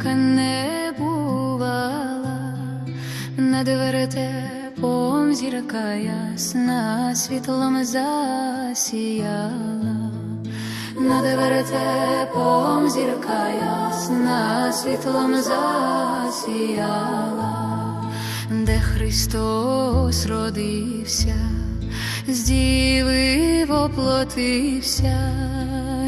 жінка не бувала, над веретепом зірка ясна, світлом засіяла, над веретепом зірка ясна, світлом засіяла, де Христос родився з діви воплотився,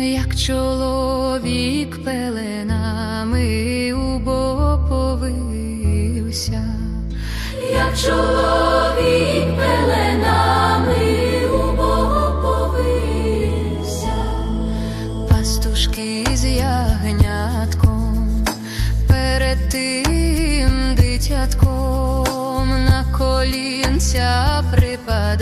як чоловік пеленами убоповився, як чоловік пеленами убоповився, пастушки з ягнятком перед тим дитятком на колінця припадають,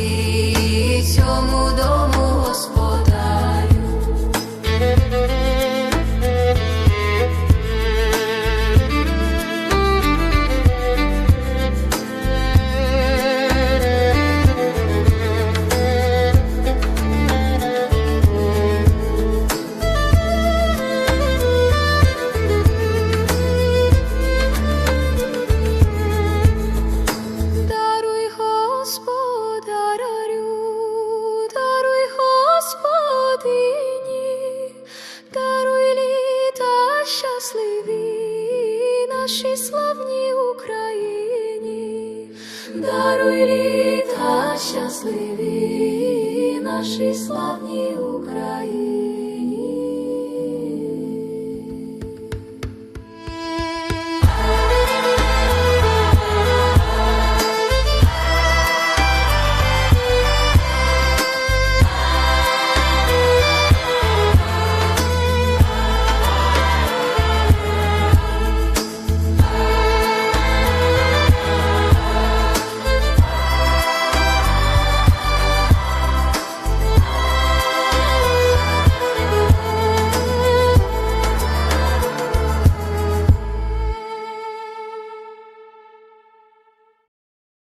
славній Україні, даруй літа щасливі нашій славній Україні.